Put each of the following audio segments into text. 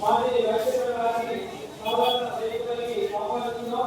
మాది రాష్ట్ర ప్రభుత్వానికి కావాలన్న చేయగలిగి కావాలనుకున్నాం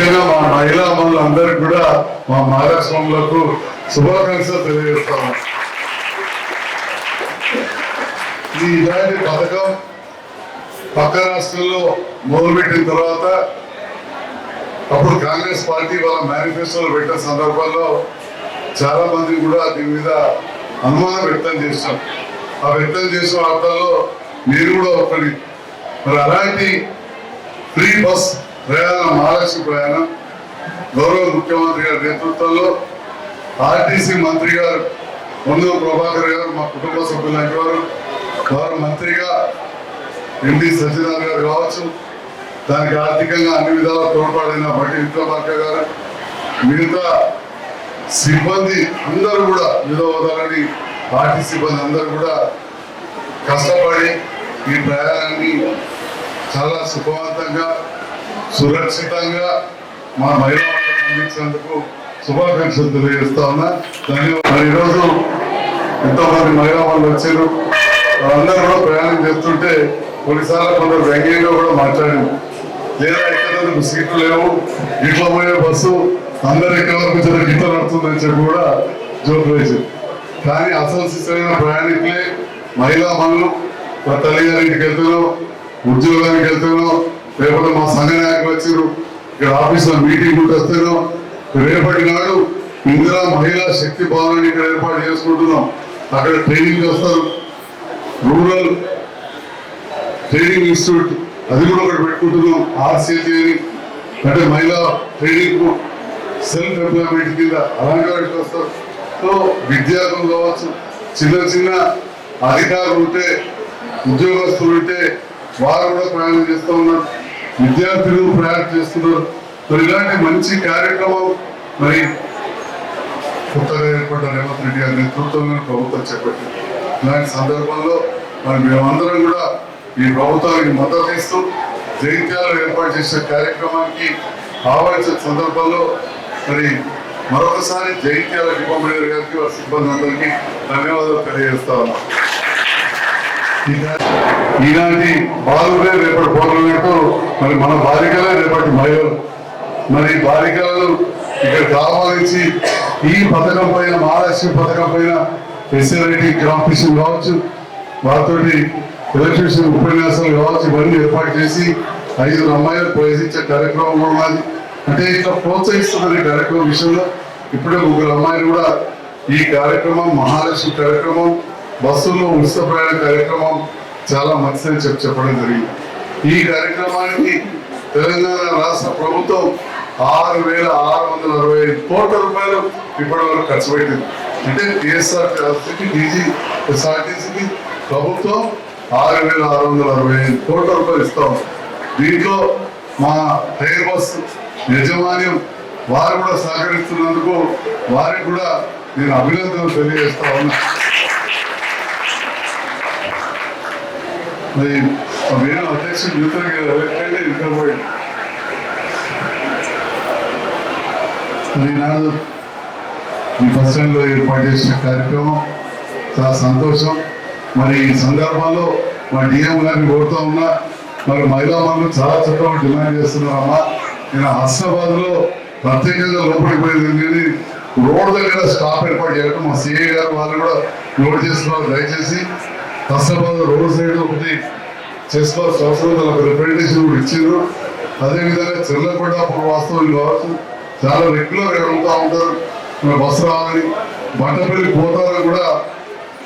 ముఖ్యంగా మా మహిళా మనులందరికీ కూడా మా మహారాష్ట్రంలకు శుభాకాంక్షలు తెలియజేస్తాము ఈ ఇలాంటి పథకం పక్క రాష్ట్రంలో మొదలుపెట్టిన తర్వాత అప్పుడు కాంగ్రెస్ పార్టీ వాళ్ళ మేనిఫెస్టోలు పెట్టిన సందర్భాల్లో చాలా మంది కూడా దీని మీద అనుమానం వ్యక్తం చేశాం ఆ వ్యక్తం చేసిన వార్తల్లో మీరు కూడా ఒకటి మరి అలాంటి ఫ్రీ బస్ ప్రయాణం మహాలక్ష్మి ప్రయాణం గౌరవ ముఖ్యమంత్రి గారి నేతృత్వంలో ఆర్టీసీ మంత్రి గారు ఉన్న ప్రభాకర్ గారు మా కుటుంబ సభ్యులంటి వారు వారు మంత్రిగా ఎండి సత్యనారాయణ గారు కావచ్చు. దానికి ఆర్థికంగా అన్ని విధాలు తోడ్పడిన బట్టి విక్రమార్క గారు మిగతా సిబ్బంది అందరూ కూడా విధవదాలని పార్టీ సిబ్బంది అందరూ కూడా కష్టపడి ఈ ప్రయాణాన్ని చాలా సుఖవంతంగా సురక్షితంగా మా మహిళలకు అందించినందుకు శుభాకాంక్షలు తెలియజేస్తా ఉన్నా. ధన్యవాదాలు. ఈరోజు ఎంతోమంది మహిళా వాళ్ళు వచ్చారు. వాళ్ళందరూ కూడా ప్రయాణం చేస్తుంటే కొన్నిసార్లు కొందరు వ్యంగ్యంగా కూడా మాట్లాడారు. లేదా ఎక్కడ సీట్లు లేవు ఇట్లా పోయే బస్సు అందరు ఎక్కడ వరకు జర గిట్ల నడుతుందని చెప్పి కూడా జోక్ వేశారు. కానీ అసలు సిద్ధమైన ప్రయాణికులే మహిళా మనులు. మా తల్లిగారింటికి వెళ్తున్నాం ఉద్యోగానికి వెళ్తున్నాం లేకపోతే మా సంఘ నాయకులు వచ్చారు ఇక్కడ ఆఫీసులో మీటింగ్ వస్తున్నాం. రేపటి నాడు ఇందిరా మహిళా శక్తి భవనాన్ని ఇక్కడ ఏర్పాటు చేసుకుంటున్నాం. అక్కడ ట్రైనింగ్ వస్తారు. రూరల్ ట్రైనింగ్ ఇన్స్టిట్యూట్ అది కూడా ఒకటి పెట్టుకుంటున్నాం. ఆర్సీజీ అని. అంటే మహిళా ట్రైనింగ్ సెల్ఫ్ ఎంప్లాయ్మెంట్ కింద అలాంటి వాటికి వస్తారు. సో విద్యార్థులు కావచ్చు చిన్న చిన్న అధికారులు ఉంటే ఉద్యోగస్తులు ఉంటే వారు కూడా ప్రయాణం చేస్తూ ఉన్నారు. విద్యార్థులు ప్రయాణం చేస్తున్నారు. మరి ఇలాంటి మంచి కార్యక్రమం మరి కొత్తగా ఏర్పడ్డ రేవంత్ రెడ్డి గారి నేతృత్వంలో ప్రభుత్వం చేపట్టింది. ఇలాంటి సందర్భంలో మరి మేమందరం కూడా ఈ ప్రభుత్వానికి మద్దతు ఇస్తూ జైత్యాలు ఏర్పాటు చేసే కార్యక్రమానికి ఆహ్వానించిన సందర్భంలో మరి మరొకసారి జైత్యాల డిపార్ట్మెంట్ గారికి వారి సిబ్బంది అందరికీ ధన్యవాదాలు తెలియజేస్తా ఉన్నాం. ఈనాటి బాలుడే రేపటి పోతున్నట్టు మరి మన బాలికలే రేపటి మహిళలు. మరి బాలికలను ఇక్కడ కావాలించి ఈ పథకం పైన మహాలక్ష్మి పథకం పైన ఎస్ఎల్ఐటి కాంపిటీషన్ కావచ్చు వారితో ఎలక్ట్రిషన్ ఉపన్యాసాలు కావచ్చు ఇవన్నీ ఏర్పాటు చేసి ఐదు అమ్మాయిలు ప్రవేశించే కార్యక్రమం కూడా ఉన్నది. అంటే ఇట్లా ప్రోత్సహిస్తున్న కార్యక్రమం విషయంలో. ఇప్పుడే ముగ్గురు అమ్మాయిలు కూడా ఈ కార్యక్రమం మహాలక్ష్మి కార్యక్రమం బస్సుల్లో ఉచిత ప్రయాణ కార్యక్రమం చాలా మంచిదని చెప్పి చెప్పడం జరిగింది. ఈ కార్యక్రమానికి తెలంగాణ రాష్ట్ర ప్రభుత్వం ఆరు వేల ఆరు వందల అరవై ఐదు కోట్ల రూపాయలు ఇప్పటి వరకు ఖర్చు పెట్టింది. అంటే టీఎస్ఆర్టీసీకి డీజీ ఎస్ఆర్టీసీకి ప్రభుత్వం ఆరు వేల ఆరు వందల అరవై ఐదు కోట్ల రూపాయలు ఇస్తాం దీంట్లో మా టైర్ బస్ యజమాన్యం వారు కూడా సహకరిస్తున్నందుకు వారికి కూడా నేను అభినందనలు తెలియజేస్తా ఉన్నా. మరి నేను అధ్యక్షుడు న్యూతన్ గారు ఇక్కడ పోయి. ఈనాడు ఈ ఫస్ట్ స్టాండ్లో ఏర్పాటు చేసిన కార్యక్రమం చాలా సంతోషం. మరి ఈ సందర్భంలో మా డిఎం గారిని కోరుతా ఉన్నా మరి మహిళా మనులు చాలా చక్కగా డిమాండ్ చేస్తున్నారమ్మా నేను హస్నాబాద్లో ప్రత్యేకంగా లోపలికి పోయింది కానీ రోడ్ దగ్గర స్టాప్ ఏర్పాటు చేయడం మా సిఐ గారు వాళ్ళు కూడా నోట్ చేస్తున్నారు దయచేసి. కష్టపడ రోడ్ సైడ్ ఒకటి చేసుకోవాల్సిన అవసరం వాళ్ళకి రిప్రజెంటేషన్ కూడా ఇచ్చారు. అదేవిధంగా చెల్లకొండ వాస్తవం కావచ్చు. చాలా రెగ్యులర్ అడుగుతూ ఉంటారు. బస్సు రావాలి బట్టపల్లి పోతారని కూడా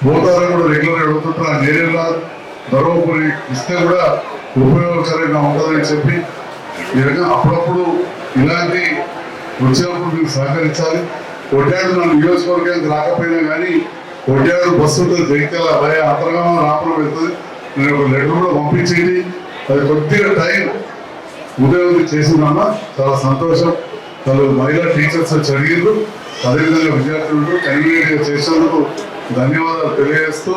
పోతారని కూడా రెగ్యులర్ అడుగుతుంటారు. ఆ నేరేళ్ళ ధర్మపురి ఇస్తే కూడా ఉపయోగకరంగా ఉంటుందని చెప్పి ఈ అప్పుడప్పుడు ఇలాంటి వచ్చినప్పుడు మీరు సహకరించాలి. కొట్టాడు నా నియోజకవర్గానికి రాకపోయినా కానీ కొట్టాడు బస్సు ఉంటుంది భయ అంతర్గమ రాపడం వెళ్తుంది నేను ఒక లెటర్ కూడా పంపించేది. అది కొద్దిగా టైం ఉదయం చేసిందమ్మా చాలా సంతోషం. వాళ్ళు మహిళా టీచర్స్ వచ్చి అడిగారు అదేవిధంగా విద్యార్థులు కన్వీనియంట్గా చేసినందుకు ధన్యవాదాలు తెలియజేస్తూ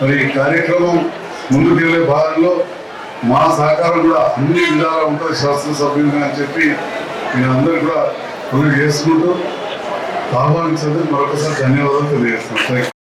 మరి ఈ కార్యక్రమం ముందుకెళ్ళే భాగంలో మా సహకారం కూడా అన్ని విధాలా ఉంటుంది శాసనసభ్యులుగా అని చెప్పి నేను అందరూ కూడా పనులు చేసుకుంటూ ఆహ్వానించదు మరొకసారి ధన్యవాదాలు తెలియజేస్తున్నాను.